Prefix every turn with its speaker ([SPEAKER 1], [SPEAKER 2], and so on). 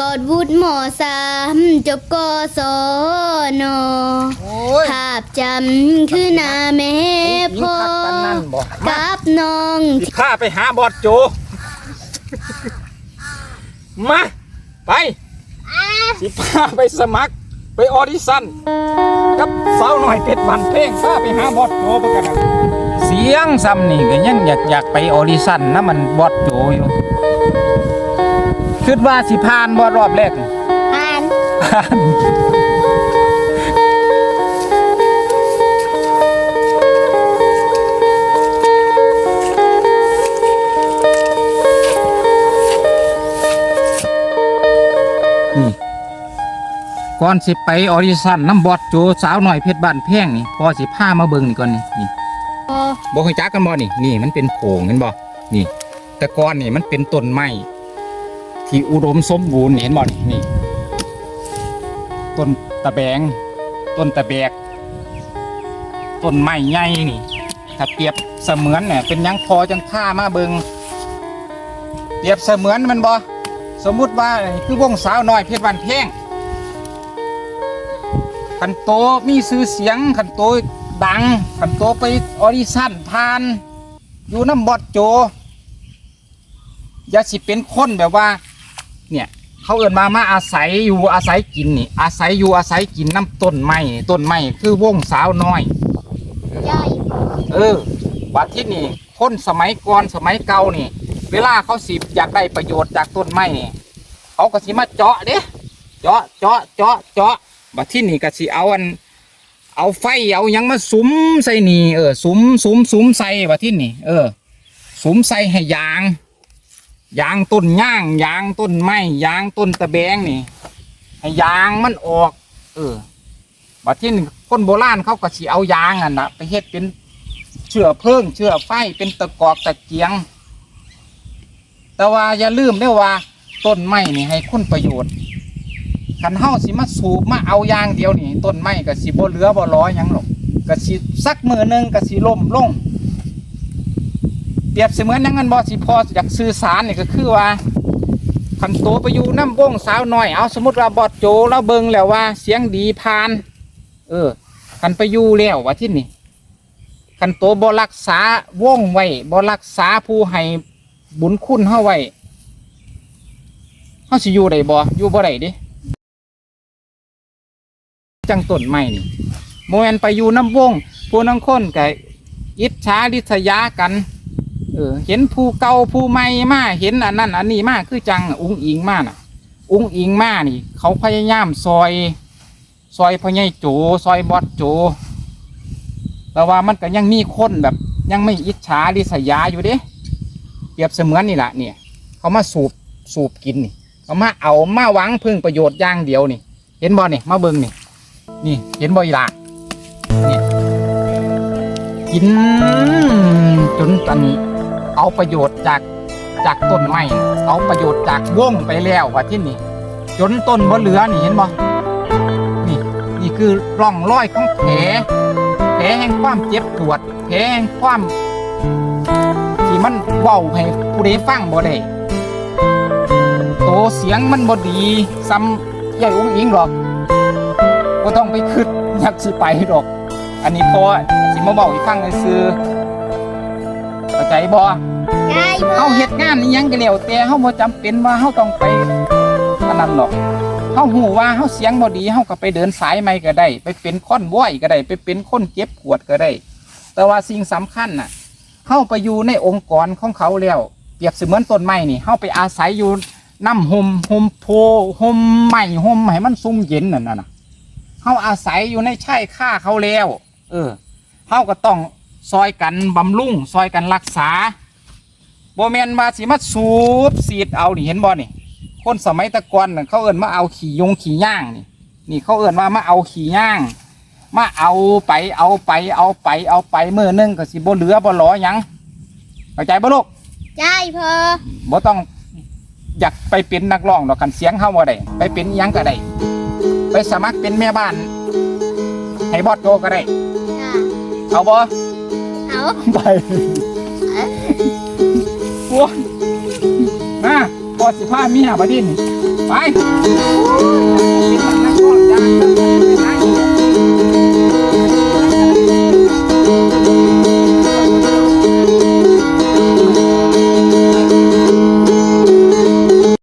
[SPEAKER 1] กอดวุฒิหมอสามจบกศน
[SPEAKER 2] โอ้ย
[SPEAKER 1] ภาพจำคือหน้าแม่พ่อ
[SPEAKER 2] ยิงคักปานนั้นบ่มา
[SPEAKER 1] กับน้อง
[SPEAKER 2] สิข้าไปหาบอดโจ มา ไป สิพาไปสมัครไปออดิชั่นกับสาวหน่อยเพชรบันเพลงพาไปหาบอดโจเพื่อกันนะเสียงซ้ำนี่ก็ยังอยากอยากไปออดิชั่นนะมันบอดโจอยู่ คิดว่าสิผ่านบอดรอบแรก
[SPEAKER 1] ผ่าน
[SPEAKER 2] ผ่านนี่ก่อนสิไปออดิชั่นน้ำบอดโจสาวหน่อยเพชรบ้านแพงนี่พอสิพามาเบิ่งนี่ก่อนนี่นี่
[SPEAKER 1] พอ
[SPEAKER 2] บ่เคยจักกันบ่นี่นี่มันเป็นโผงเห็นบ่นี่ แต่ก่อนนี่มันเป็นต้นไม้ ที่อุดมสมบูรณ์เห็นบ่นี่นี่ ต้นตะแบง ต้นตะแบก ต้นไม้ใหญ่นี่ ถ้าเปรียบเสมือนเนี่ยเป็นยังพอจังค่ามาเบิงเปรียบเสมือนมันบ่สมมุติว่าคือวงสาวน้อยเพชรวันเพ่งขันโตมีชื่อเสียงขันโตดังขันโตไปออดิชั่นผ่าน อยู่น้ำบอดโจ อย่าสิเป็นคนแบบว่า เนี่ย เขาเอินมามาอาศัยอยู่อาศัยกินนี่ อาศัยอยู่อาศัยกินน้ำต้นไม้นี่ต้นไม้คือวงสาวน้อย
[SPEAKER 1] ใหญ่
[SPEAKER 2] เออบัดที่นี่คนสมัยก่อนสมัยเก่านี่ เวลาเขาสิอยากได้ประโยชน์จากต้นไม้นี่เขาก็สิมาเจาะเด้เจาะเจาะเจาะเจาะบัดที่นี่ก็สิเอาอัน เอาไฟเอาหยังมาสุมใส่นี่เออสุมสุมสุมใส่บัดที่นี่ เออสุมใส่ให้ยาง ยางต้นย่างยางต้นไม้ยางต้นตะแบงนี่ให้ยางมันออก เออบัดที่นี่คนโบราณเขาก็สิเอายางอะนะไปเฮ็ดเป็นเชื้อเพลิงเชื้อไฟเป็นตะกอกตะเกียง แต่ว่าอย่าลืมเด้ว่าต้นไม้นี่ให้คุณประโยชน์คันเฮาสิมาสูบมาเอายางเดียวนี่ต้นไม้ก็สิบ่เหลือบ่ร้อยยังหรอกก็สิสักมือหนึงก็สิล่มลงเป รียบเสมือนอยังนั้นบ่สิพออยากสื่อสารนี่ก็คือว่าคันโตไปอยู่น้ำวงสาวหน้อยเอาสมมติว่าบอดโจแล้วเบิงแล้วว่า เสียงดีพาน เออคันไปอยู่แล้วว่าที่นี่คันโตบ่รักษาว่องไว้บ่รักษาผู้ให้บุญคุณเฮาไว้เฮาสิอยู่ได้บ่อยู่บ่ได้ดิจังต้นไม้นี่โมแมนไปอยู่น้ำวงผู้นังคนก็อิจฉาริษยากัน เออ เห็นผู้เก่าผู้ใหม่มาเห็นอันนั้นอันนี้มาคือจังอุ้งอิงมาน่ะ อุ้งอิงมานี่ เขาพยายามซอย ซอยพ่อใหญ่โจซอยบอดโจแต่ว่ามันก็ยังมีคนแบบ ยังไม่อิจฉาริษยาอยู่เด้เปรียบเสมือนนี่แหละเนี่ย เขามาสูบสูบกินนี่เขามาเอามาหวังพึ่งประโยชน์อย่างเดียวนี่ เห็นบ่นี่มาเบิ่งนี่นี่ เห็นบ่อีหละนี่กินจนตอนนี้ เอาประโยชน์จากจากต้นไม้เอาประโยชน์จากวงไปแล้วว่าที่นี่จนต้นบ่เหลือนี่เห็นบ่นี่นี่คือร่องรอยของแผลแผลแห่งความเจ็บปวดแผลแห่งความที่มันเว้าให้ผู้ใดฟังบ่ได้โตเสียงมันบ่ดีซ้ำใหญ่อุ้งอิงหรอกบ่ต้องไปคิดอยากสิไปหรอก อันนี้พอสิมาบอกอีกฟังซื่อๆเข้า ใจบ่
[SPEAKER 1] ใหญ่พอ
[SPEAKER 2] เฮาเฮ็ดงานอิหยังก็แล้วแต่เฮาบ่จำเป็นว่าเฮาต้องไปอันนั้นหรอกเฮาฮู้ว่าเฮาเสียงบ่ดีเฮาก็ไปเดินสายใหม่ก็ได้ ไปเป็นคอนว้อยก็ได้ ไปเป็นคนเจ็บปวดก็ได้ แต่ว่าสิ่งสำคัญน่ะเฮาไปอยู่ในองค์กรของเขาแล้วเปรียบเสมือนต้นไม้นี่เฮาไปอาศัยอยู่น้ำห่มห่มโพห่มไม้ห่มให้มันซุ่มเย็นนั่นน่ะเฮาอาศัยอยู่ในชายค่าเขาแล้ว เออเฮาก็ต้อง ซอยกันบำรุงซอยกันรักษาบ่แม่นมาสิมาสูบสีดเอานี่เห็นบ่นี่คนสมัยแตะก่อนน่ะเขาเอิ้นมาเอาขี่ยงขี่ย่างนี่นี่เขาเอิ้นว่ามาเอาขี่ย่าง มาเอาไปเอาไปเอาไปเอาไปมื้อหนึงก็สิบ่เหลือบ่หลอหยังเข้าใจบ่ลูก
[SPEAKER 1] ใหญ่พอ
[SPEAKER 2] บ่ต้องอยากไปเป็นนักร้องดอกคันเสียงเฮาบ่ได้ไปเป็นอิหยังก็ได้ไปสมัครเป็นแม่บ้าน ให้บอสโจก็ได้
[SPEAKER 1] จ้ะ
[SPEAKER 2] เอาบ่
[SPEAKER 1] เอา
[SPEAKER 2] ไปกวนมาปอดสิผ้ามีหาประดินไปเ